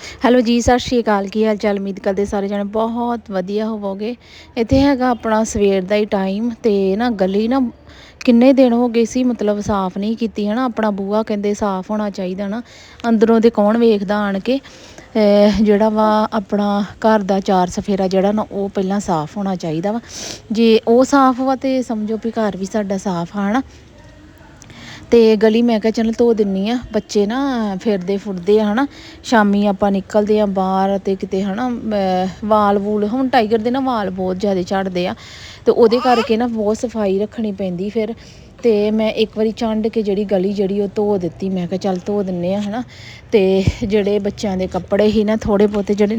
Hello ਜੀ, ਸਤਿ ਸ਼੍ਰੀ ਅਕਾਲ। ਕੀ ਹਾਲ ਚਾਲ? ਉਮੀਦ ਕਰਦੇ ਸਾਰੇ ਜਣੇ ਬਹੁਤ ਵਧੀਆ ਹੋਵੋਗੇ। ਇੱਥੇ ਹੈਗਾ ਆਪਣਾ ਸਵੇਰ ਦਾ ਹੀ ਟਾਈਮ ਤੇ ਨਾ ਗਲੀ ਨਾ ਕਿੰਨੇ ਦਿਨ ਹੋ ਗਏ ਸੀ, ਮਤਲਬ ਸਾਫ਼ ਨਹੀਂ ਕੀਤੀ ਹੈ ਨਾ ਆਪਣਾ ਬੂਹਾ ਕਹਿੰਦੇ ਸਾਫ਼ ਹੋਣਾ ਚਾਹੀਦਾ ਨਾ। ਅੰਦਰੋਂ ਤੇ ਕੌਣ ਵੇਖਦਾ ਆਣ ਕੇ? ਜਿਹੜਾ ਵਾ ਆਪਣਾ ਘਰ ਦਾ ਚਾਰ ਸਫੇਰਾ ਜਿਹੜਾ ਨਾ, ਉਹ ਪਹਿਲਾਂ ਸਾਫ਼ ਹੋਣਾ ਚਾਹੀਦਾ ਵਾ। ਜੇ ਉਹ ਸਾਫ਼ ਵਾ ਤੇ ਸਮਝੋ ਵੀ ਘਰ ਵੀ ਸਾਡਾ ਸਾਫ਼ ਆ, ਹਨਾ? ਤੇ ਗਲੀ ਮੈਂ ਕਿਹਾ ਚਲ ਧੋ ਦਿੰਨੀ ਆ, ਬੱਚੇ ਨਾ ਫਿਰਦੇ ਫੁਰਦੇ ਆ ਹਨਾ, ਸ਼ਾਮੀ ਆਪਾਂ ਨਿਕਲਦੇ ਆ ਬਾਹਰ ਤੇ ਕਿਤੇ ਹਨਾ, ਅਹ ਵਾਲ ਵੂਲ, ਹੁਣ ਟਾਈਗਰ ਦੇ ਨਾ ਵਾਲ ਬਹੁਤ ਜ਼ਿਆਦਾ ਝੜਦੇ ਆ, ਤੇ ਉਹਦੇ ਕਰਕੇ ਨਾ ਬਹੁਤ ਸਫ਼ਾਈ ਰੱਖਣੀ ਪੈਂਦੀ ਫਿਰ, ਤੇ ਮੈਂ ਇੱਕ ਵਾਰੀ ਚੰਡ ਕੇ ਜਿਹੜੀ ਗਲੀ ਜਿਹੜੀ ਉਹ ਧੋ ਦਿੱਤੀ, ਮੈਂ ਕਿਹਾ ਚੱਲ ਧੋ ਦਿੰਨੇ ਆ ਹਨਾ, ਤੇ ਜਿਹੜੇ ਬੱਚਿਆਂ ਦੇ ਕੱਪੜੇ ਹੀ ਨਾ ਥੋੜੇ ਬਹੁਤੇ ਜਿਹੜੇ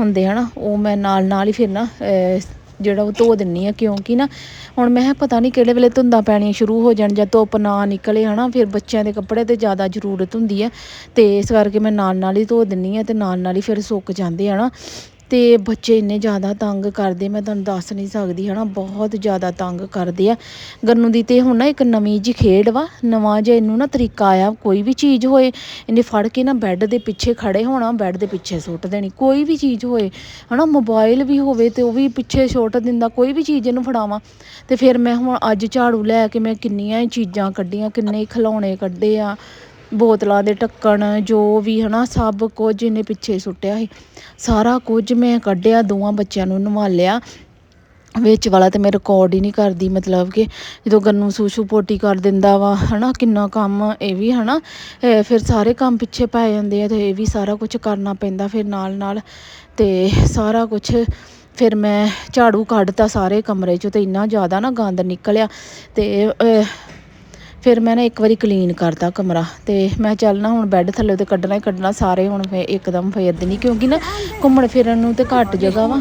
ਹੁੰਦੇ ਹਨਾ, ਉਹ ਮੈਂ ਨਾਲ ਨਾਲ ਹੀ ਫਿਰ ਨਾ ਜਿਹੜਾ ਉਹ ਧੋ ਦਿੰਨੀ ਆ, ਕਿਉਂਕਿ ਨਾ ਹੁਣ ਮੈਂ ਕਿਹਾ ਪਤਾ ਨਹੀਂ ਕਿਹੜੇ ਵੇਲੇ ਧੁੰਦਾਂ ਪੈਣੀਆਂ ਸ਼ੁਰੂ ਹੋ ਜਾਣ ਜਾਂ ਧੁੱਪ ਨਾ ਨਿਕਲੇ ਹਨਾ, ਫਿਰ ਬੱਚਿਆਂ ਦੇ ਕੱਪੜੇ ਤੇ ਜ਼ਿਆਦਾ ਜ਼ਰੂਰਤ ਹੁੰਦੀ ਆ ਤੇ ਇਸ ਕਰਕੇ ਮੈਂ ਨਾਲ ਨਾਲ ਹੀ ਧੋ ਦਿੰਨੀ ਆ ਤੇ ਨਾਲ ਨਾਲ ਹੀ ਫਿਰ ਸੁੱਕ ਜਾਂਦੇ ਆ ਨਾ। ਤੇ ਬੱਚੇ ਇੰਨੇ ਜ਼ਿਆਦਾ ਤੰਗ ਕਰਦੇ, ਮੈਂ ਤੁਹਾਨੂੰ ਦੱਸ ਨਹੀਂ ਸਕਦੀ, ਹਨਾ, ਬਹੁਤ ਜ਼ਿਆਦਾ ਤੰਗ ਕਰਦੇ ਆ। ਗੰਨੂ ਦੀ ਤੇ ਹੁਣ ਨਾ ਇੱਕ ਨਵੀਂ ਜੀ ਖੇਡ ਵਾ, ਨਵਾਂ ਜਿਹਾ ਇਹਨੂੰ ਨਾ ਤਰੀਕਾ ਆਇਆ, ਕੋਈ ਵੀ ਚੀਜ਼ ਹੋਏ, ਇਹਨੇ ਫੜ ਕੇ ਨਾ ਬੈੱਡ ਦੇ ਪਿੱਛੇ ਖੜੇ ਹੋਣਾ, ਬੈੱਡ ਦੇ ਪਿੱਛੇ ਸੁੱਟ ਦੇਣੀ, ਕੋਈ ਵੀ ਚੀਜ਼ ਹੋਏ, ਹਨਾ, ਮੋਬਾਈਲ ਵੀ ਹੋਵੇ ਤੇ ਉਹ ਵੀ ਪਿੱਛੇ ਸੁੱਟ ਦਿੰਦਾ, ਕੋਈ ਵੀ ਚੀਜ਼ ਇਹਨੂੰ ਫੜਾਵਾਂ। ਤੇ ਫਿਰ ਮੈਂ ਹੁਣ ਅੱਜ ਝਾੜੂ ਲੈ ਕੇ ਮੈਂ ਕਿੰਨੀਆਂ ਹੀ ਚੀਜ਼ਾਂ ਕੱਢੀਆਂ, ਕਿੰਨੇ ਖਿਲੌਣੇ ਕੱਢੇ ਆ ਬੋਤਲਾਂ ਦੇ ਢੱਕਣ, ਜੋ ਵੀ ਹੈ ਨਾ ਸਭ ਕੁਝ ਇਹਨੇ ਪਿੱਛੇ ਸੁੱਟਿਆ ਸੀ। ਸਾਰਾ ਕੁਝ ਮੈਂ ਕੱਢਿਆ, ਦੋਵਾਂ ਬੱਚਿਆਂ ਨੂੰ ਨਵਾਲਿਆ। ਵਿੱਚ ਵਾਲਾ ਤੇ ਮੈਂ ਰਿਕਾਰਡ ਹੀ ਨਹੀਂ ਕਰਦੀ, ਮਤਲਬ ਕਿ ਜਦੋਂ ਗੰਨੂ ਸੂਸ਼ੂ ਪੋਟੀ ਕਰ ਦਿੰਦਾ ਵਾ, ਹਨਾ, ਕਿੰਨਾ ਕੰਮ ਇਹ ਵੀ, ਹਨਾ, ਇਹ ਫਿਰ ਸਾਰੇ ਕੰਮ ਪਿੱਛੇ ਪੈ ਜਾਂਦੇ ਆ ਤੇ ਇਹ ਵੀ ਸਾਰਾ ਕੁਝ ਕਰਨਾ ਪੈਂਦਾ ਫਿਰ ਨਾਲ ਨਾਲ ਤੇ ਸਾਰਾ ਕੁਝ ਫਿਰ ਮੈਂ ਝਾੜੂ ਕੱਢਤਾ ਸਾਰੇ ਕਮਰੇ 'ਚੋਂ ਤੇ ਇੰਨਾ ਜ਼ਿਆਦਾ ਨਾ ਗੰਦ ਨਿਕਲਿਆ ਤੇ ਫਿਰ ਮੈਂ ਨਾ ਇੱਕ ਵਾਰੀ ਕਲੀਨ ਕਰਤਾ ਕਮਰਾ ਤੇ ਮੈਂ ਚੱਲ ਨਾ ਹੁਣ ਬੈੱਡ ਥੱਲੇ ਤੇ ਕੱਢਣਾ ਹੀ ਕੱਢਣਾ, ਸਾਰੇ ਹੁਣ ਫੇ ਇੱਕਦਮ ਫੇਰ ਦੇਣੀ ਕਿਉਂਕਿ ਨਾ ਘੁੰਮਣ ਫਿਰਨ ਨੂੰ ਤੇ ਘੱਟ ਜਗ੍ਹਾ ਵਾ।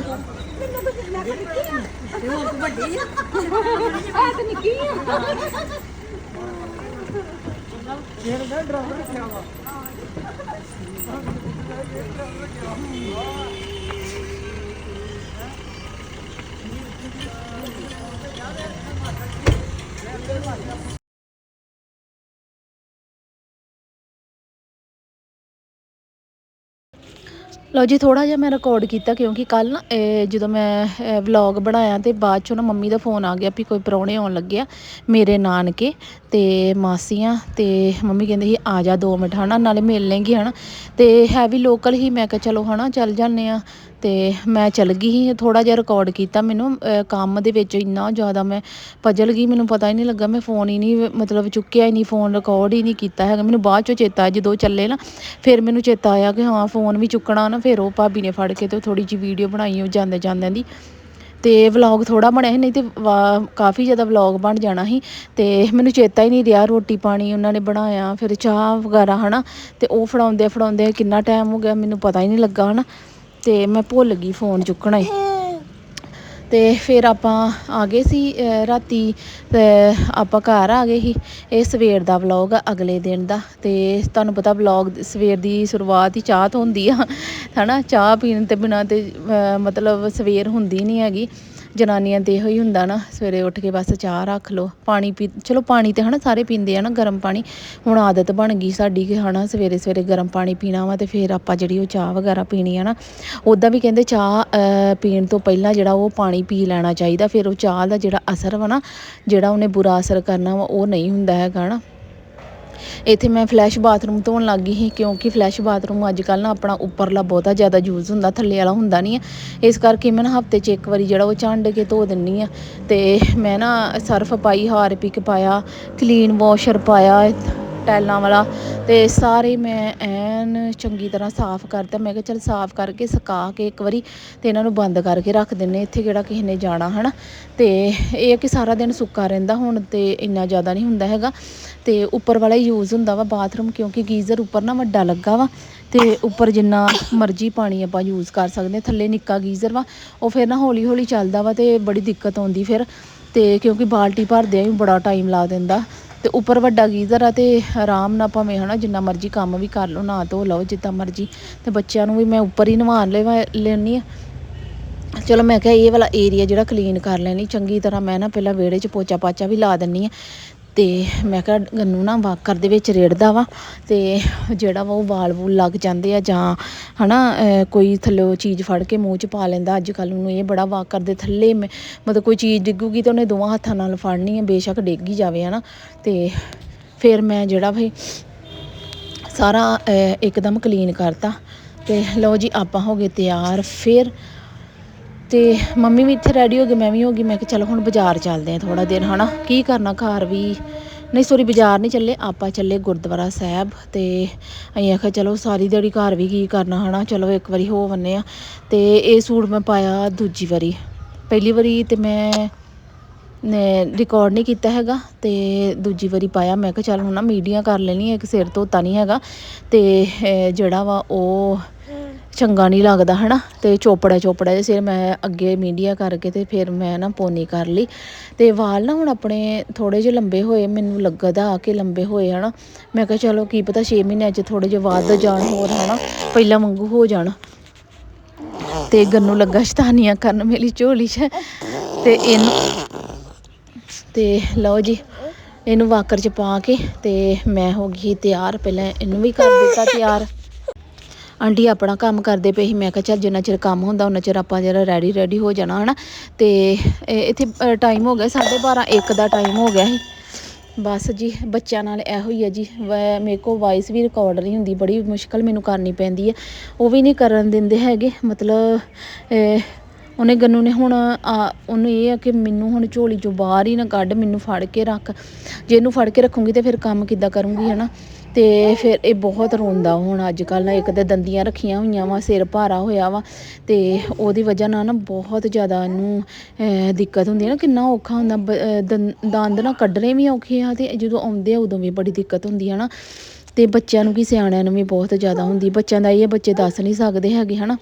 ਲਓ ਜੀ ਥੋੜਾ ਜਿਹਾ ਮੈਂ ਰਿਕਾਰਡ ਕੀਤਾ ਕਿਉਂਕਿ ਕੱਲ ਨਾ, ਇਹ ਜਦੋਂ ਮੈਂ ਵਲੌਗ ਬਣਾਇਆ ਤੇ ਬਾਅਦ ਚੋਂ ਨਾ ਮੰਮੀ ਦਾ ਫੋਨ ਆ ਗਿਆ ਵੀ ਕੋਈ ਪ੍ਰਾਹੁਣੇ ਆਉਣ ਲੱਗਿਆ ਮੇਰੇ ਨਾਨਕੇ ਤੇ ਮਾਸੀਆਂ ਤੇ ਮੰਮੀ ਕਹਿੰਦੇ ਸੀ, ਆ ਜਾ 2 ਮਿੰਟ ਹਨਾ, ਨਾਲੇ ਮਿਲ ਲੈਂਗੇ ਹਨਾ। ਤੇ ਹੈ ਵੀ ਲੋਕਲ ਹੀ ਮੈਂ ਕਿਹਾ, ਚਲੋ ਹਨਾ, ਚੱਲ ਜਾਂਦੇ ਆ ਤੇ ਮੈਂ ਚਲ ਗਈ ਸੀ ਥੋੜਾ ਜਿਹਾ ਰਿਕਾਰਡ ਕੀਤਾ ਮੈਨੂੰ ਕੰਮ ਦੇ ਵਿੱਚ ਇੰਨਾ ਜ਼ਿਆਦਾ ਮੈਂ ਪਜਲ ਗਈ, ਮੈਨੂੰ ਪਤਾ ਹੀ ਨਹੀਂ ਲੱਗਾ, ਮੈਂ ਫੋਨ ਹੀ ਨਹੀਂ, ਮਤਲਬ ਚੁੱਕਿਆ ਹੀ ਨਹੀਂ ਫੋਨ ਰਿਕਾਰਡ ਹੀ ਨਹੀਂ ਕੀਤਾ ਹੈਗਾ। ਮੈਨੂੰ ਬਾਅਦ ਚੋਂ ਚੇਤਾ ਆਇਆ, ਜਦੋਂ ਚੱਲੇ ਨਾ, ਫਿਰ ਮੈਨੂੰ ਚੇਤਾ ਆਇਆ ਕਿ ਹਾਂ ਫੋਨ ਵੀ ਚੁੱਕਣਾ ਨਾ, ਫਿਰ ਉਹ ਭਾਬੀ ਨੇ ਫੜ ਕੇ ਤੇ ਥੋੜੀ ਜਿਹੀ ਵੀਡੀਓ ਬਣਾਈ ਉਹ ਜਾਂਦੇ ਜਾਂਦਿਆਂ ਦੀ। ਤੇ ਵਲੌਗ ਥੋੜਾ ਬਣਿਆ ਸੀ, ਨਹੀਂ ਤੇ ਵਾ- ਕਾਫੀ ਜ਼ਿਆਦਾ ਵਲੌਗ ਬਣ ਜਾਣਾ ਸੀ। ਤੇ ਮੈਨੂੰ ਚੇਤਾ ਹੀ ਨਹੀਂ ਰਿਹਾ, ਰੋਟੀ ਪਾਣੀ ਉਹਨਾਂ ਨੇ ਬਣਾਇਆ, ਫਿਰ ਚਾਹ ਵਗੈਰਾ, ਹਨਾ, ਤੇ ਉਹ ਫੜਾਉਂਦੇ ਫੜਾਉਂਦੇ ਕਿੰਨਾ ਟਾਈਮ ਹੋ ਗਿਆ, ਮੈਨੂੰ ਪਤਾ ਹੀ ਨਹੀਂ ਲੱਗਾ, ਹਨਾ। ਤੇ ਮੈਂ ਭੁੱਲ ਗਈ ਫੋਨ ਚੁੱਕਣਾ ਹੀ ਤੇ ਫਿਰ ਆਪਾਂ ਆ ਗਏ ਸੀ ਰਾਤੀ ਆਪਾਂ ਘਰ ਆ ਗਏ ਸੀ। ਇਹ ਸਵੇਰ ਦਾ ਵਲੌਗ ਆ, ਅਗਲੇ ਦਿਨ ਦਾ। ਤੇ ਤੁਹਾਨੂੰ ਪਤਾ ਵਲੌਗ ਸਵੇਰ ਦੀ ਸ਼ੁਰੂਆਤ ਹੀ ਚਾਹ ਤੋਂ ਹੁੰਦੀ ਆ। ਹਨਾ, ਚਾਹ ਪੀਣ ਤੇ ਬਿਨਾਂ ਤੇ ਮਤਲਬ ਸਵੇਰ ਹੁੰਦੀ ਨਹੀਂ ਹੈਗੀ। ਜਨਾਨੀਆਂ ਤੇ ਇਹੋ ਹੀ ਹੁੰਦਾ ਨਾ, ਸਵੇਰੇ ਉੱਠ ਕੇ ਬਸ ਚਾਹ ਰੱਖ ਲਓ, ਪਾਣੀ ਪੀ, ਚਲੋ ਪਾਣੀ ਤੇ ਹਨਾ ਸਾਰੇ ਪੀਂਦੇ ਆ ਨਾ ਗਰਮ ਪਾਣੀ, ਹੁਣ ਆਦਤ ਬਣ ਗਈ ਸਾਡੀ ਕਿ ਹਨਾ ਸਵੇਰੇ ਸਵੇਰੇ ਗਰਮ ਪਾਣੀ ਪੀਣਾ ਵਾ ਤੇ ਫਿਰ ਆਪਾਂ ਜਿਹੜੀ ਉਹ ਚਾਹ ਵਗੈਰਾ ਪੀਣੀ ਆ ਨਾ ਉੱਦਾਂ ਵੀ ਕਹਿੰਦੇ ਚਾਹ ਪੀਣ ਤੋਂ ਪਹਿਲਾਂ ਜਿਹੜਾ ਉਹ ਪਾਣੀ ਪੀ ਲੈਣਾ ਚਾਹੀਦਾ, ਫਿਰ ਉਹ ਚਾਹ ਦਾ ਜਿਹੜਾ ਅਸਰ ਵਾ ਨਾ, ਜਿਹੜਾ ਉਹਨੇ ਬੁਰਾ ਅਸਰ ਕਰਨਾ ਵਾ, ਉਹ ਨਹੀਂ ਹੁੰਦਾ ਹੈਗਾ ਨਾ। ਇੱਥੇ ਮੈਂ ਫਲੈਸ਼ ਬਾਥਰੂਮ ਧੋਣ ਲੱਗ ਗਈ ਸੀ ਕਿਉਂਕਿ ਫਲੈਸ਼ ਬਾਥਰੂਮ ਅੱਜ ਕੱਲ੍ਹ ਨਾ ਆਪਣਾ ਉੱਪਰਲਾ ਬਹੁਤਾ ਜ਼ਿਆਦਾ ਯੂਜ਼ ਹੁੰਦਾ, ਥੱਲੇ ਵਾਲਾ ਹੁੰਦਾ ਨਹੀਂ ਹੈ ਇਸ ਕਰਕੇ ਮੈਂ ਨਾ ਹਫ਼ਤੇ 'ਚ ਇੱਕ ਵਾਰੀ ਜਿਹੜਾ ਉਹ ਝੰਡ ਕੇ ਧੋ ਦਿੰਨੀ ਆ। ਤੇ ਮੈਂ ਨਾ ਸਰਫ ਪਾਈ ਹਾਰਪਿਕ ਪਾਇਆ ਕਲੀਨ ਵਾਸ਼ਰ ਪਾਇਆ ਟੈਲਾਂ ਵਾਲਾ ਤੇ ਸਾਰੇ ਮੈਂ ਐਨ ਚੰਗੀ ਤਰ੍ਹਾਂ ਸਾਫ਼ ਕਰਤਾ। ਮੈਂ ਕਿਹਾ ਚਲ ਸਾਫ਼ ਕਰਕੇ ਸੁਕਾ ਕੇ ਇੱਕ ਵਾਰੀ ਤੇ ਇਹਨਾਂ ਨੂੰ ਬੰਦ ਕਰਕੇ ਰੱਖ ਦਿੰਨੇ ਇੱਥੇ ਕਿਹੜਾ ਕਿਸੇ ਨੇ ਜਾਣਾ, ਹਨਾ? ਤੇ ਇਹ ਕਿ ਸਾਰਾ ਦਿਨ ਸੁੱਕਾ ਰਹਿੰਦਾ ਹੁਣ ਤੇ ਇੰਨਾ ਜ਼ਿਆਦਾ ਨਹੀਂ ਹੁੰਦਾ ਹੈਗਾ। ਤੇ ਉੱਪਰ ਵਾਲਾ ਯੂਜ਼ ਹੁੰਦਾ ਵਾ ਬਾਥਰੂਮ ਕਿਉਂਕਿ ਗੀਜ਼ਰ ਉੱਪਰ ਨਾ ਵੱਡਾ ਲੱਗਾ ਵਾ ਤੇ ਉੱਪਰ ਜਿੰਨਾ ਮਰਜ਼ੀ ਪਾਣੀ ਆਪਾਂ ਯੂਜ਼ ਕਰ ਸਕਦੇ ਹਾਂ, ਥੱਲੇ ਨਿੱਕਾ ਗੀਜ਼ਰ ਵਾ, ਉਹ ਫਿਰ ਨਾ ਹੌਲੀ ਹੌਲੀ ਚੱਲਦਾ ਵਾ ਤੇ ਬੜੀ ਦਿੱਕਤ ਆਉਂਦੀ ਫਿਰ। ਤੇ ਕਿਉਂਕਿ ਬਾਲਟੀ ਭਰਦਿਆਂ ਵੀ ਬੜਾ ਟਾਈਮ ਲਾ ਦਿੰਦਾ। ਤੇ ਉੱਪਰ ਵੱਡਾ ਗੀਜ਼ਰ ਆ ਤੇ ਆਰਾਮ ਨਾਲ ਭਾਵੇਂ ਹਨਾ ਜਿੰਨਾ ਮਰਜ਼ੀ ਕੰਮ ਵੀ ਕਰ ਲਓ ਨਾ ਧੋ ਲਓ ਜਿੱਦਾਂ ਮਰਜ਼ੀ। ਤੇ ਬੱਚਿਆਂ ਨੂੰ ਵੀ ਮੈਂ ਉੱਪਰ ਹੀ ਨਵਾ ਲੈਵਾ ਲੈਣੀ ਆ ਚਲੋ ਮੈਂ ਕਿਹਾ ਇਹ ਵਾਲਾ ਏਰੀਆ ਜਿਹੜਾ ਕਲੀਨ ਕਰ ਲੈਣੀ, ਚੰਗੀ ਤਰ੍ਹਾਂ ਮੈਂ ਨਾ ਪਹਿਲਾਂ ਵਿਹੜੇ 'ਚ ਪੋਚਾ ਪਾਚਾ ਵੀ ਲਾ ਦਿੰਨੀ ਆ ਤੇ ਮੈਂ ਕਿਹਾ ਗੰਨੂ ਨਾ ਵਾਕਰ ਦੇ ਵਿੱਚ ਰੇੜਦਾ ਵਾ ਤੇ ਜਿਹੜਾ ਵਾ ਉਹ ਵਾਲ ਵੂਲ ਲੱਗ ਜਾਂਦੇ ਆ ਜਾਂ ਹਨਾ, ਅਹ, ਕੋਈ ਥੱਲੇ ਚੀਜ਼ ਫੜ ਕੇ ਮੂੰਹ 'ਚ ਪਾ ਲੈਂਦਾ। ਅੱਜ ਕੱਲ ਉਹਨੂੰ ਇਹ ਬੜਾ ਵਾਕਰ ਦੇ ਥੱਲੇ ਮੈਂ- ਮਤਲਬ ਕੋਈ ਚੀਜ਼ ਡਿੱਗੂਗੀ ਤਾਂ ਉਹਨੇ ਦੋਵਾਂ ਹੱਥਾਂ ਨਾਲ ਫੜਨੀ ਹੈ ਬੇਸ਼ੱਕ ਡਿੱਗ ਹੀ ਜਾਵੇ ਹਨਾ। ਤੇ ਫਿਰ ਮੈਂ ਜਿਹੜਾ ਭਾਈ ਸਾਰਾ ਇੱਕਦਮ ਕਲੀਨ ਕਰਤਾ। ਤੇ ਲਓ ਜੀ, ਆਪਾਂ ਹੋ ਗਏ ਤਿਆਰ। ਫਿਰ ਤੇ ਮੰਮੀ ਵੀ ਇੱਥੇ ਰੈਡੀ ਹੋ ਗਈ, ਮੈਂ ਵੀ ਹੋ ਗਈ, ਮੈਂ ਕਿਹਾ ਚਲੋ ਹੁਣ ਬਾਜ਼ਾਰ ਚੱਲਦੇ ਆ ਥੋੜਾ ਦਿਨ, ਹਨਾ? ਕੀ ਕਰਨਾ ਘਰ ਵੀ? ਨਹੀਂ ਸੋਰੀ ਬਾਜ਼ਾਰ ਨਹੀਂ ਚੱਲੇ, ਆਪਾਂ ਚੱਲੇ ਗੁਰਦੁਆਰਾ ਸਾਹਿਬ ਤੇ ਅਸੀਂ ਆਖਿਆ ਚਲੋ ਸਾਰੀ ਦਿਹਾੜੀ ਘਰ ਵੀ ਕੀ ਕਰਨਾ, ਹਨਾ? ਚਲੋ ਇੱਕ ਵਾਰੀ ਹੋ ਵੰਨੇ ਆ ਤੇ ਇਹ ਸੂਟ ਮੈਂ ਪਾਇਆ ਦੂਜੀ ਵਾਰੀ। ਪਹਿਲੀ ਵਾਰੀ ਤੇ ਮੈਂ, ਨੇ ਰਿਕਾਰਡ ਨਹੀਂ ਕੀਤਾ ਹੈਗਾ ਤੇ ਦੂਜੀ ਵਾਰੀ ਪਾਇਆ, ਮੈਂ ਕਿਹਾ ਚੱਲ ਹੁਣ ਨਾ ਮੀਡੀਆ ਕਰ ਲੈਣੀ ਹੈ, ਇੱਕ ਸਿਰ ਧੋਤਾ ਨਹੀਂ ਹੈਗਾ ਤੇ ਜਿਹੜਾ ਵਾ ਉਹ ਚੰਗਾ ਨਹੀਂ ਲੱਗਦਾ, ਹਨਾ? ਤੇ ਚੋਪੜਾ ਚੋਪੜਾ ਜਿਹਾ ਸਿਰ ਮੈਂ ਅੱਗੇ ਮੀਡੀਆ ਕਰਕੇ ਤੇ ਫਿਰ ਮੈਂ ਨਾ ਪੋਨੀ ਕਰ ਲਈ। ਤੇ ਵਾਲ ਨਾ ਹੁਣ ਆਪਣੇ ਥੋੜੇ ਜਿਹੇ ਲੰਬੇ ਹੋਏ, ਮੈਨੂੰ ਲੱਗਦਾ ਆ ਕਿ ਲੰਬੇ ਹੋਏ, ਹਨਾ? ਮੈਂ ਕਿਹਾ ਚਲੋ ਕੀ ਪਤਾ 6 ਮਹੀਨਿਆਂ 'ਚ ਥੋੜੇ ਜਿਹੇ ਵੱਧ ਜਾਣ ਹੋਰ, ਹਨਾ? ਪਹਿਲਾਂ ਵਾਂਗੂ ਹੋ ਜਾਣ। ਤੇ ਗੰਨੂ ਲੱਗਾ ਸ਼ਤਾਨੀਆਂ ਕਰਨ ਮੇਰੀ ਝੋਲੀ 'ਚ। ਤੇ ਇਹਨੂੰ ਤੇ ਲਓ ਜੀ, ਇਹਨੂੰ ਵਾਕਰ 'ਚ ਪਾ ਕੇ ਤੇ ਮੈਂ ਹੋ ਗਈ ਤਿਆਰ। ਪਹਿਲਾਂ ਇਹਨੂੰ ਵੀ ਕਰ ਦਿੱਤਾ ਤਿਆਰ। ਆਂਟੀ ਆਪਣਾ ਕੰਮ ਕਰਦੇ ਪਏ ਸੀ। ਮੈਂ ਕਿਹਾ ਚੱਲ ਜਿੰਨਾ ਚਿਰ ਕੰਮ ਹੁੰਦਾ ਉਹਨਾਂ ਚਿਰ ਆਪਾਂ ਜਿਹੜਾ ਰੈਡੀ ਰੈਡੀ ਹੋ ਜਾਣਾ ਹਨਾ? ਤੇ ਇਹ ਇੱਥੇ ਟਾਈਮ ਹੋ ਗਿਆ 12:30 1 ਦਾ ਟਾਈਮ ਹੋ ਗਿਆ ਸੀ। ਬਸ ਜੀ ਬੱਚਿਆਂ ਨਾਲ ਇਹੋ ਹੀ ਹੈ ਜੀ। ਮੇਰੇ ਕੋਲ ਵਾਇਸ ਵੀ ਰਿਕਾਰਡ ਨਹੀਂ ਹੁੰਦੀ ਬੜੀ ਮੁਸ਼ਕਲ ਮੈਨੂੰ ਕਰਨੀ ਪੈਂਦੀ ਹੈ ਉਹ ਵੀ ਨਹੀਂ ਕਰਨ ਦਿੰਦੇ ਹੈਗੇ ਮਤਲਬ ਉਹਨੇ ਗੰਨੂ ਨੇ ਹੁਣ ਆ, ਉਹਨੂੰ ਇਹ ਆ ਕਿ ਮੈਨੂੰ ਹੁਣ ਝੋਲੀ ਚੋਂ ਬਾਹਰ ਹੀ ਨਾ ਕੱਢ ਮੈਨੂੰ ਫੜ ਕੇ ਰੱਖ। ਜੇ ਇਹਨੂੰ ਫੜ ਕੇ ਰੱਖੂੰਗੀ ਤੇ ਫਿਰ ਕੰਮ ਕਿੱਦਾਂ ਕਰੂੰਗੀ ਹਨਾ? ਤੇ ਫਿਰ ਇਹ ਬਹੁਤ ਰੋਂਦਾ ਹੁਣ ਅੱਜ ਕੱਲ੍ਹ ਨਾ ਇੱਕ ਤਾਂ ਦੰਦੀਆਂ ਰੱਖੀਆਂ ਹੋਈਆਂ ਵਾ, ਸਿਰ ਭਾਰਾ ਹੋਇਆ ਵਾ, ਤੇ ਉਹਦੀ ਵਜ੍ਹਾ ਨਾਲ ਨਾ ਬਹੁਤ ਜ਼ਿਆਦਾ ਇਹਨੂੰ ਦਿੱਕਤ ਹੁੰਦੀ ਹੈ ਨਾ, ਕਿੰਨਾ ਔਖਾ ਹੁੰਦਾ, ਬ- ਦੰ- ਦੰਦ ਨਾ ਕੱਢਣੇ ਵੀ ਔਖੇ ਆ, ਤੇ ਜਦੋਂ ਆਉਂਦੇ ਆ ਉਦੋਂ ਵੀ ਬੜੀ ਦਿੱਕਤ ਹੁੰਦੀ ਹੈ ਨਾ, ਤੇ ਬੱਚਿਆਂ ਨੂੰ ਕੀ ਸਿਆਣਿਆਂ ਨੂੰ ਵੀ ਬਹੁਤ ਜ਼ਿਆਦਾ ਹੁੰਦੀ, ਬੱਚਿਆਂ ਦਾ ਇਹ ਬੱਚੇ ਦੱਸ ਨਹੀਂ ਸਕਦੇ ਹੈਗੇ, ਹਨਾ।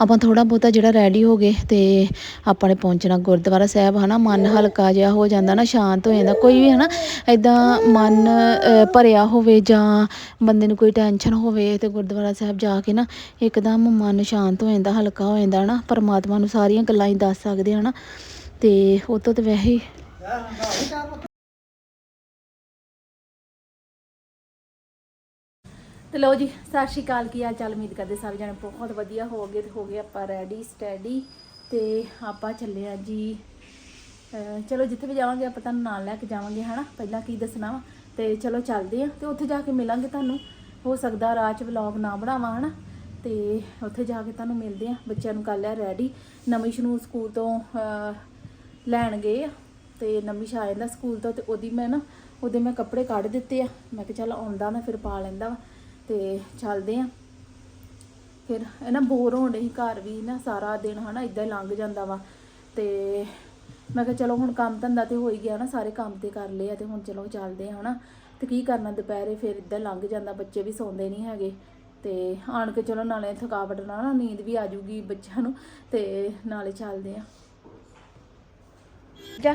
ਆਪਾਂ ਥੋੜਾ ਬਹੁਤਾ ਜਿਹੜਾ ਰੈਡੀ ਹੋ ਗਏ ਤੇ ਆਪਾਂ ਨੇ ਪਹੁੰਚਣਾ ਗੁਰਦੁਆਰਾ ਸਾਹਿਬ, ਹਨਾ, ਮਨ ਹਲਕਾ ਜਿਹਾ ਹੋ ਜਾਂਦਾ ਨਾ, ਸ਼ਾਂਤ ਹੋ ਜਾਂਦਾ, ਕੋਈ ਵੀ, ਹਨਾ ਐਦਾਂ ਮਨ ਭਰਿਆ ਹੋਵੇ ਜਾਂ ਬੰਦੇ ਨੂੰ ਕੋਈ ਟੈਨਸ਼ਨ ਹੋਵੇ ਤੇ ਗੁਰਦੁਆਰਾ ਸਾਹਿਬ ਜਾ ਕੇ ਨਾ ਇੱਕਦਮ ਮਨ ਸ਼ਾਂਤ ਹੋ ਜਾਂਦਾ, ਹਲਕਾ ਹੋ ਜਾਂਦਾ, ਹਨਾ, ਪਰਮਾਤਮਾ ਨੂੰ ਸਾਰੀਆਂ ਗੱਲਾਂ ਹੀ ਦੱਸ ਸਕਦੇ ਹਨਾ, ਤੇ ਉਹ ਤੋਂ ਤੇ ਵੈਸੇ ਤੇ ਲਓ ਜੀ, ਸਤਿ ਸ਼੍ਰੀ ਅਕਾਲ, ਕੀ ਹਾਲ ਚਾਲ? ਉਮੀਦ ਕਰਦੇ ਸਾਰੇ ਜਣੇ ਬਹੁਤ ਵਧੀਆ ਹੋਗੇ ਤੇ ਹੋ ਗਏ ਆਪਾਂ ਰੈਡੀ ਸਟੈਡੀ ਤੇ ਆਪਾਂ ਚੱਲੇ ਆ ਜੀ ਚਲੋ ਜਿੱਥੇ ਵੀ ਜਾਵਾਂਗੇ ਆਪਾਂ ਤੁਹਾਨੂੰ ਨਾਲ ਲੈ ਕੇ ਜਾਵਾਂਗੇ, ਹਨਾ? ਪਹਿਲਾਂ ਕੀ ਦੱਸਣਾ ਵਾ? ਤੇ ਚਲੋ ਚੱਲਦੇ ਆ ਤੇ ਉੱਥੇ ਜਾ ਕੇ ਮਿਲਾਂਗੇ ਤੁਹਾਨੂੰ। ਹੋ ਸਕਦਾ ਰਾਤ 'ਚ ਵਲੌਗ ਨਾ ਬਣਾਵਾਂ, ਹਨਾ? ਤੇ ਉੱਥੇ ਜਾ ਕੇ ਤੁਹਾਨੂੰ ਮਿਲਦੇ ਆ। ਬੱਚਿਆਂ ਨੂੰ ਕਰ ਲਿਆ ਰੈਡੀ ਨਮਿਸ਼ ਨੂੰ ਸਕੂਲ ਤੋਂ ਲੈਣ ਗਏ ਆ। ਤੇ ਨਮਿਸ਼ ਆ ਜਾਂਦਾ ਸਕੂਲ ਤੋਂ ਤੇ ਉਹਦੀ ਮੈਂ ਨਾ, ਉਹਦੇ ਮੈਂ ਕੱਪੜੇ ਕੱਢ ਦਿੱਤੇ ਆ। ਮੈਂ ਕਿਹਾ ਚੱਲ ਆਉਂਦਾ ਨਾ ਫਿਰ ਪਾ ਲੈਂਦਾ ਵਾ। ਤੇ ਚੱਲਦੇ ਆ। ਫਿਰ ਇਹ ਨਾ ਬੋਰ ਹੋਣ ਡਈ ਸੀ ਘਰ ਵੀ ਨਾ ਸਾਰਾ ਦਿਨ ਹਨਾ ਇਦਾਂ ਹੀ ਲੰਘ ਜਾਂਦਾ ਵਾ। ਤੇ ਮੈਂ ਕਿਹਾ ਚਲੋ ਹੁਣ ਕੰਮ ਧੰਦਾ ਤੇ ਹੋ ਹੀ ਗਿਆ ਨਾ, ਸਾਰੇ ਕੰਮ ਤੇ ਕਰ ਲਏ ਆ ਤੇ ਹੁਣ ਚਲੋ ਚੱਲਦੇ ਆ ਹਨਾ। ਤੇ ਕੀ ਕਰਨਾ ਦੁਪਹਿਰੇ ਫਿਰ ਇਦਾਂ ਲੰਘ ਜਾਂਦਾ, ਬੱਚੇ ਵੀ ਸੌਂਦੇ ਨਹੀਂ ਹੈਗੇ। ਤੇ ਆਣ ਕੇ ਚਲੋ ਨਾਲੇ ਥਕਾਵਟ ਨਾਲ ਨਾ ਨੀਂਦ ਵੀ ਆ ਜੂਗੀ ਬੱਚਿਆਂ ਨੂੰ ਤੇ ਨਾਲੇ ਚੱਲਦੇ ਆ। ਜਾ।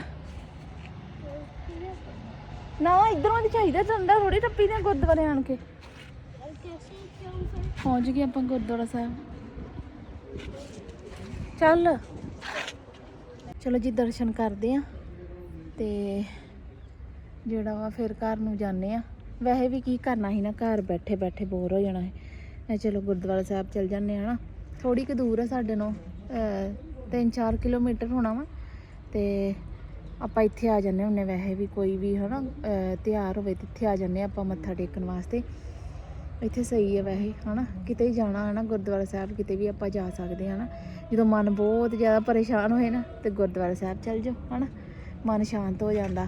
ਨਾ ਇਧਰੋਂ ਦੀ ਚਾਹੀਦਾ ਦੰਦਾ ਥੋੜੀ ਟੱਪੀ ਦੇ ਗੁਰਦੁਆਰੇ ਆਣ ਕੇ। ਪਹੁੰਚ ਗਏ ਆਪਾਂ ਗੁਰਦੁਆਰਾ ਸਾਹਿਬ। ਚੱਲ। ਚਲੋ ਜੀ ਦਰਸ਼ਨ ਕਰਦੇ ਆ ਤੇ ਜਿਹੜਾ ਵਾ ਫਿਰ ਘਰ ਨੂੰ ਜਾਂਦੇ ਆ। ਵੈਸੇ ਵੀ ਕੀ ਕਰਨਾ ਸੀ ਨਾ ਘਰ ਬੈਠੇ ਬੈਠੇ ਬੋਰ ਹੋ ਜਾਣਾ ਹੈ ਮੈਂ ਚਲੋ ਗੁਰਦੁਆਰਾ ਸਾਹਿਬ ਚੱਲ ਜਾਂਦੇ ਆ ਨਾ। ਥੋੜੀ ਕੁ ਦੂਰ ਆ ਸਾਡੇ ਨੂੰ 3-4 ਕਿਲੋਮੀਟਰ ਹੋਣਾ ਵਾ। ਤੇ ਆਪਾਂ ਇੱਥੇ ਆ ਜਾਂਦੇ ਹੁੰਨੇ ਵੈਸੇ ਵੀ ਕੋਈ ਵੀ ਹਨਾ ਅਹ, ਤਿਉਹਾਰ ਹੋਵੇ ਤੇ ਇੱਥੇ ਆ ਜਾਂਦੇ ਆ ਆਪਾਂ ਮੱਥਾ ਟੇਕਣ ਵਾਸਤੇ। ਇੱਥੇ ਸਹੀ ਹੈ ਵੈਸੇ, ਹਨਾ? ਕਿਤੇ ਹੀ ਜਾਣਾ, ਹਨਾ? ਗੁਰਦੁਆਰਾ ਸਾਹਿਬ ਕਿਤੇ ਵੀ ਆਪਾਂ ਜਾ ਸਕਦੇ ਹਾਂ, ਹਨਾ? ਜਦੋਂ ਮਨ ਬਹੁਤ ਜ਼ਿਆਦਾ ਪਰੇਸ਼ਾਨ ਹੋਏ ਨਾ, ਤੇ ਗੁਰਦੁਆਰਾ ਸਾਹਿਬ ਚੱਲ ਜਾਓ, ਹਨਾ? ਮਨ ਸ਼ਾਂਤ ਹੋ ਜਾਂਦਾ।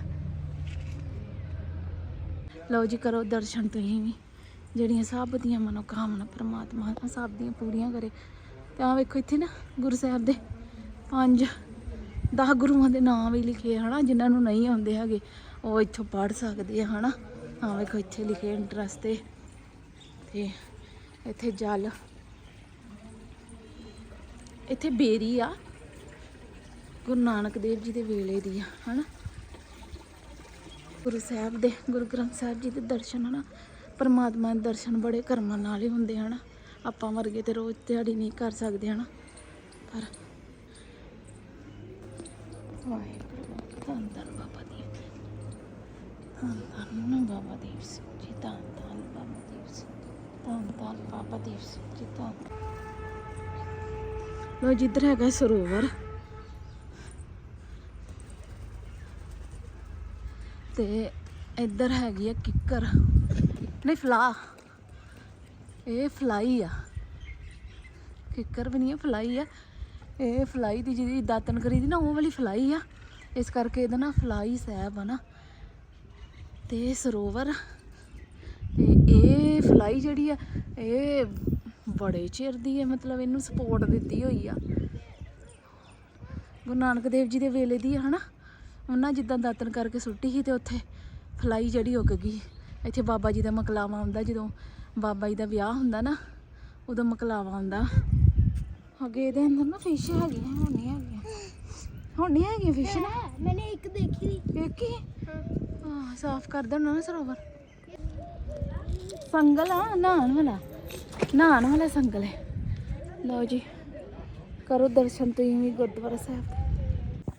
ਲਓ ਜੀ, ਕਰੋ ਦਰਸ਼ਨ ਤੁਸੀਂ ਵੀ। ਜਿਹੜੀਆਂ ਸਭ ਦੀਆਂ ਮਨੋਕਾਮਨਾ ਪ੍ਰਮਾਤਮਾ ਸਭ ਦੀਆਂ ਪੂਰੀਆਂ ਕਰੇ। ਤੇ ਆ ਵੇਖੋ ਇੱਥੇ ਨਾ, ਗੁਰੂ ਸਾਹਿਬ ਦੇ ਪੰਜ 10 ਗੁਰੂਆਂ ਦੇ ਨਾਮ ਵੀ ਲਿਖੇ ਆ, ਹਨਾ? ਜਿਨ੍ਹਾਂ ਨੂੰ ਨਹੀਂ ਆਉਂਦੇ ਹੈਗੇ, ਉਹ ਇੱਥੋਂ ਪੜ੍ਹ ਸਕਦੇ ਆ, ਹਨਾ? ਆ ਵੇਖੋ, ਇੱਥੇ ਲਿਖੇ ਇੰਟਰਸਟ ਤੇ। ਤੇ ਇੱਥੇ ਜਲ, ਇੱਥੇ ਬੇਰੀ ਆ, ਗੁਰੂ ਨਾਨਕ ਦੇਵ ਜੀ ਦੇ ਵੇਲੇ ਦੀ ਆ, ਹਨਾ? ਗੁਰੂ ਸਾਹਿਬ ਦੇ, ਗੁਰੂ ਗ੍ਰੰਥ ਸਾਹਿਬ ਜੀ ਦੇ ਦਰਸ਼ਨ, ਹਨਾ? ਪਰਮਾਤਮਾ ਦੇ ਦਰਸ਼ਨ ਬੜੇ ਕਰਮਾਂ ਨਾਲ ਹੀ ਹੁੰਦੇ ਹਨ? ਆਪਾਂ ਵਰਗੇ ਤੇ ਰੋਜ਼ ਦਿਹਾੜੀ ਨਹੀਂ ਕਰ ਸਕਦੇ, ਹਨਾ? ਪਰ ਵਾਹਿਗੁਰੂ ਧੰਨ ਧੰਨ ਬਾਬਾ ਦੀ ਧੰਨ ਧੰਨ ਬਾਬਾ ਦੀਪ ਸਿੰਘ ਜੀ, ਧੰਨ ਧੰਨ ਬਾਬਾ ਦੀਪ ਸਿੰਘ ਧੰਨ ਧੰਨ ਬਾਬਾ ਦੀਪ ਸਿੰਘ ਜੀ, ਧੰਨ। ਲੋ ਜਿੱਧਰ ਹੈਗਾ ਸਰੋਵਰ। ਤੇ ਇੱਧਰ ਹੈਗੀ ਆ ਕਿੱਕਰ। ਨਹੀਂ ਫਲਾ ਇਹ ਫਲਾਈ ਆ। ਕਿੱਕਰ ਵੀ ਨਹੀਂ ਆ, ਫਲਾਈ ਆ। ਇਹ ਫਲਾਈ ਦੀ ਜਿਹਦੀ ਦਾਤਨ ਕਰੀ ਦੀ ਨਾ, ਉਹ ਵਾਲੀ ਫਲਾਈ ਆ। ਇਸ ਕਰਕੇ ਇਹਦਾ ਨਾ ਫਲਾਈ ਸਾਹਿਬ ਆ ਨਾ। ਤੇ ਸਰੋਵਰ। ਇਹ ਫਲਾਈ ਜਿਹੜੀ ਆ ਇਹ ਬੜੇ ਚਿਰ ਦੀ ਹੈ ਮਤਲਬ ਇਹਨੂੰ ਸਪੋਰਟ ਦਿੱਤੀ ਹੋਈ ਆ। ਗੁਰੂ ਨਾਨਕ ਦੇਵ ਜੀ ਦੇ ਵੇਲੇ ਦੀ ਹੈ ਹਨਾ? ਉਹਨਾਂ ਜਿੱਦਾਂ ਦਾਤਨ ਕਰਕੇ ਸੁੱਟੀ ਸੀ ਤੇ ਉੱਥੇ ਫਲਾਈ ਜਿਹੜੀ ਉੱਗ ਗਈ। ਇੱਥੇ ਬਾਬਾ ਜੀ ਦਾ ਮਕਲਾਵਾ ਹੁੰਦਾ ਜਦੋਂ ਬਾਬਾ ਜੀ ਦਾ ਵਿਆਹ ਹੁੰਦਾ ਨਾ ਉਦੋਂ ਮਕਲਾਵਾ ਹੁੰਦਾ ਅੱਗੇ ਇਹਦੇ ਅੰਦਰ ਨਾ ਫਿਸ਼ ਹੈਗੀ ਹੈ ਹੁਣ ਨਹੀਂ ਹੈਗੀ ਹੁਣ ਨਹੀਂ ਹੈਗੀ ਫਿਸ਼ ਨਾ? ਮੈਨੇ ਇੱਕ ਦੇਖੀ ਸੀ। ਦੇਖੀ ਹਾਂ ਸਾਫ਼ ਕਰ ਦੇਣਾ ਨਾ ਸਰੋਵਰ। ਸੰਗਲ ਆ, ਨਹਾਉਣ ਵਾਲਾ। ਨਹਾਉਣ ਵਾਲਾ ਸੰਗਲ ਹੈ। ਲਓ ਜੀ, ਕਰੋ ਦਰਸ਼ਨ ਤੁਸੀਂ ਵੀ ਗੁਰਦੁਆਰਾ ਸਾਹਿਬ ਦੇ।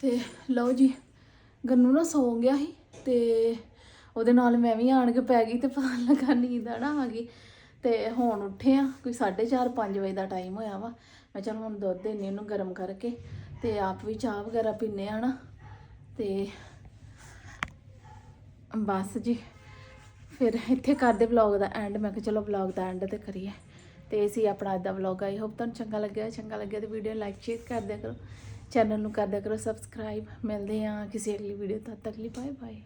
ਤੇ ਲਓ ਜੀ, ਗੰਨੂ ਨਾ ਸੌਂ ਗਿਆ ਸੀ ਤੇ ਉਹਦੇ ਨਾਲ ਮੈਂ ਵੀ ਆਣ ਕੇ ਪੈ ਗਈ ਤੇ ਪਤਾ ਲੱਗਾ ਨੀਂਦ ਆ ਨਾ ਆ ਗਈ। ਤੇ ਹੁਣ ਉੱਠੇ ਆ, ਕੋਈ 4:30 5 ਵਜੇ ਦਾ ਟਾਈਮ ਹੋਇਆ ਵਾ। ਮੈਂ ਚਲ ਹੁਣ ਦੁੱਧ ਦੇਣੀ ਉਹਨੂੰ ਗਰਮ ਕਰਕੇ ਤੇ ਆਪ ਵੀ ਚਾਹ ਵਗੈਰਾ ਪੀਨੇ ਆ ਨਾ। ਤੇ ਬਸ ਜੀ। ਫਿਰ ਇੱਥੇ ਕਰਦੇ ਵਲੌਗ ਦਾ ਐਂਡ ਮੈਂ ਕਿਹਾ ਚਲੋ ਵਲੌਗ ਦਾ ਐਂਡ ਤੇ ਕਰੀਏ। ਤੇ ਇਹ ਸੀ ਆਪਣਾ ਅੱਜ ਦਾ ਵਲੌਗ ਆਈ ਹੋਪ ਤੁਹਾਨੂੰ ਚੰਗਾ ਲੱਗਿਆ। ਚੰਗਾ ਲੱਗਿਆ ਤੇ ਵੀਡੀਓ ਲਾਈਕ ਸ਼ੇਅਰ ਕਰ ਦਿਆ ਕਰੋ। ਚੈਨਲ ਨੂੰ ਕਰ ਦਿਆ ਕਰੋ ਸਬਸਕ੍ਰਾਈਬ ਮਿਲਦੇ ਆ ਕਿਸੇ ਅਗਲੀ ਵੀਡੀਓ ਤਦ ਤੱਕ ਲਈ। Bye bye